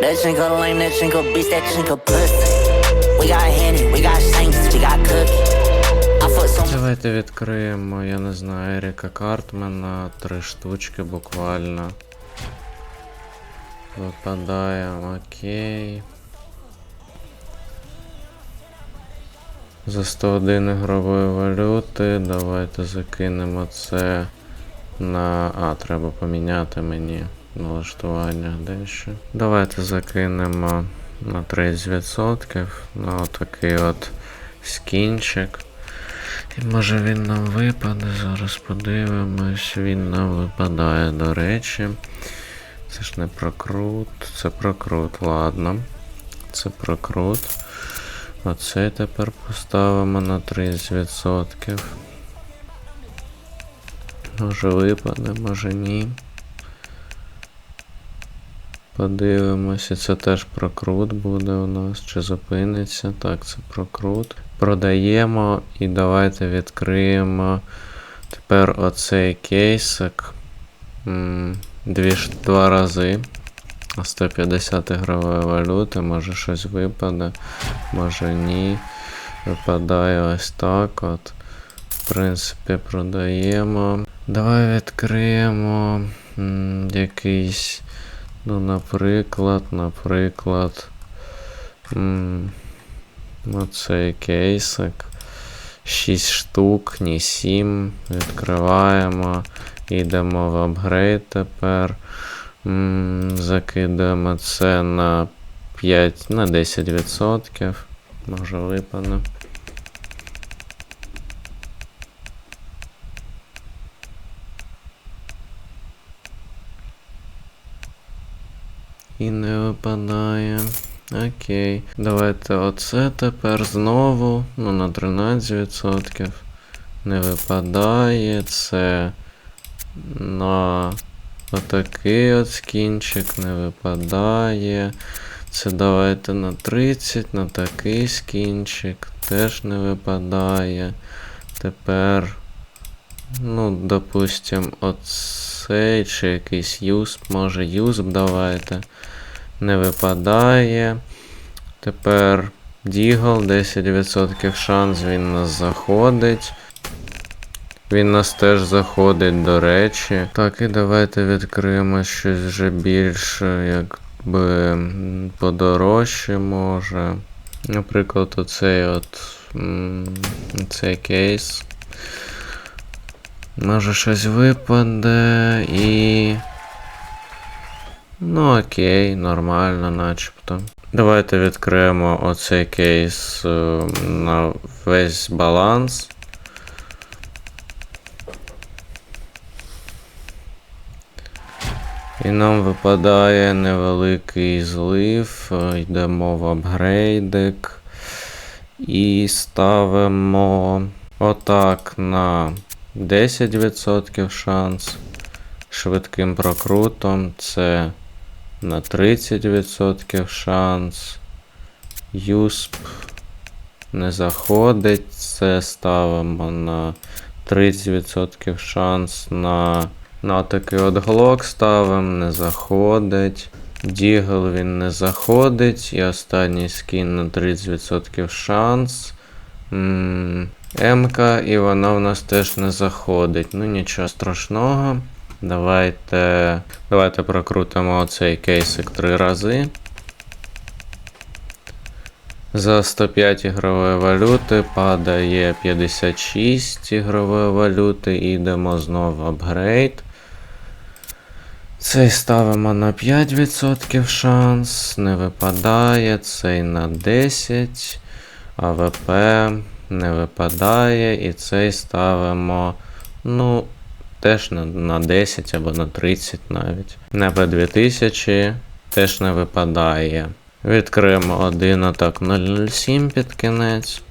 That chinko lame, that chinko beast, that chinko pussy. We got Henny, we got Shanks, we got Cookie. Давайте відкриємо, я не знаю, Еріка Картмана, три штучки буквально. Випадає, окей. За 101 ігрової валюти. Давайте закинемо це на. А, треба поміняти мені налаштування дещо. Давайте закинемо на 30% на отакий от скінчик. І може він нам випаде, зараз подивимось. Він нам випадає, до речі. Це ж не прокрут, це прокрут, ладно. Це прокрут. Оце тепер поставимо на 30%. Може випаде, може ні. Подивимося, це теж прокрут буде у нас. Чи зупиниться? Так, це прокрут. Продаємо і давайте відкриємо тепер оцей кейсик. Дві, два рази. 150 ігрової валюти, може щось випаде, може ні. Випадає ось так от. В принципі, продаємо. Давай відкриємо м, якийсь. Ну, наприклад, наприклад. м, Оцей кейсик. 6 штук, ні 7. Відкриваємо. Йдемо в апгрейд тепер. Закидаємо це на 5, на 10%. Може випаде. І не випадає. Окей. Давайте оце тепер знову. Ну, на 13%. Не випадає. Це на отакий от скінчик не випадає. Це давайте на 30, на такий скінчик теж не випадає. Тепер, ну, допустим, оцей чи якийсь юсп, може юсп давайте. Не випадає. Тепер Дігл, 10% шанс, він нас заходить. Він нас теж заходить, до речі. Так, і давайте відкриємо щось вже більш якби подорожче може. Наприклад, оцей от цей кейс. Може щось випаде і. Ну окей, нормально, начебто. Давайте відкриємо оцей кейс е, на весь баланс. І нам випадає невеликий злив, е, йдемо в апгрейдик і ставимо отак на 10% шанс. Швидким прокрутом це на 30% шанс. Юсп не заходить, це ставимо на 30% шанс на на такий от глок ставимо, не заходить. Дігл він не заходить. І останній скін на 30% шанс. М, М-ка, і вона в нас теж не заходить. Ну нічого страшного. Давайте. Давайте прокрутимо оцей кейсик три рази. За 105 ігрової валюти падає 56 ігрової валюти. І йдемо знову в апгрейд. Цей ставимо на 5% шанс, не випадає, цей на 10, АВП не випадає, і цей ставимо, ну, теж на, на 10 або на 30 навіть. На P2000 теж не випадає. Відкриємо один атак 007 під кінець.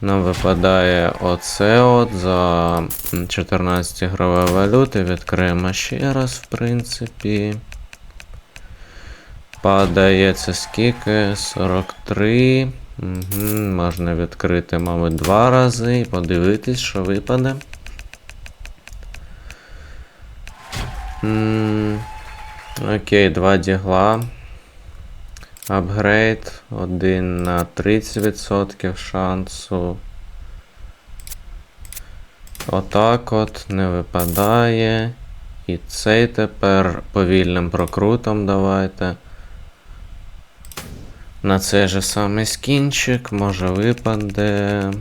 Нам випадає оце от за 14 ігрової валюти. Відкриємо ще раз, в принципі. Падає це скільки? 43. Угу, можна відкрити, мабуть, два рази і подивитись, що випаде. М, Окей, два дігла. Апгрейд. Один на 30% шансу. Отак от не випадає. І цей тепер повільним прокрутом давайте. На цей же самий скінчик, може випаде.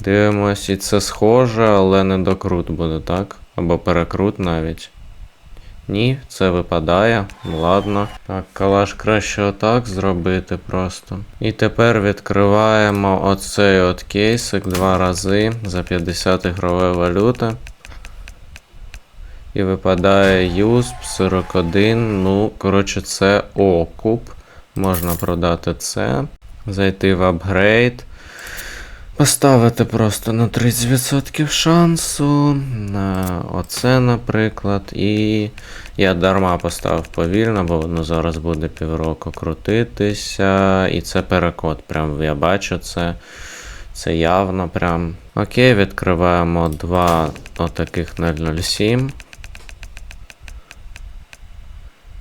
Дивимось, і це схоже, але не докрут буде, так? Або перекрут навіть. Ні, це випадає. Ладно. Так, калаш краще отак зробити просто. І тепер відкриваємо оцей от кейсик два рази за 50 ігрової валюти. І випадає юсп 41. Ну, коротше, це окуп. Можна продати це. Зайти в апгрейд. Поставити просто на 30% шансу. На оце, наприклад. І я дарма поставив повільно, бо воно зараз буде півроку крутитися. І це перекод. Прям я бачу це. Це явно прям. Окей, відкриваємо два отаких 007.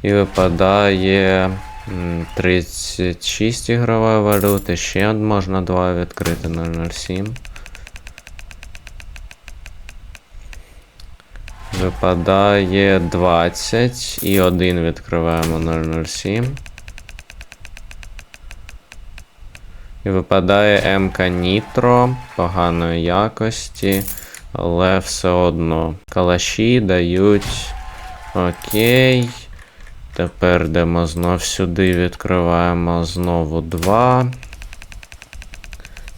І випадає 36 ігрової валюти. Ще можна два відкрити 007. Випадає 20 і один відкриваємо 007. І випадає МК Нітро поганої якості, але все одно калаші дають окей. Тепер йдемо знов сюди, відкриваємо знову 2.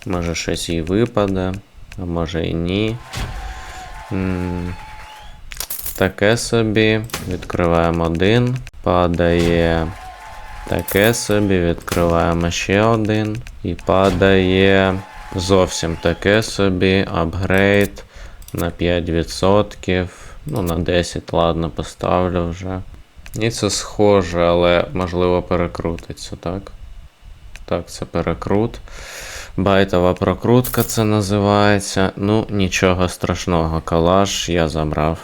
Може щось і випаде, а може і ні. Таке собі. Відкриваємо один. Падає таке собі, відкриваємо ще один. І падає зовсім таке собі. Апгрейд на 5%. Ну, на 10, ладно, поставлю вже. І це схоже, але можливо перекрутиться, так? Так, це перекрут. Байтова прокрутка це називається. Ну, нічого страшного, калаш я забрав.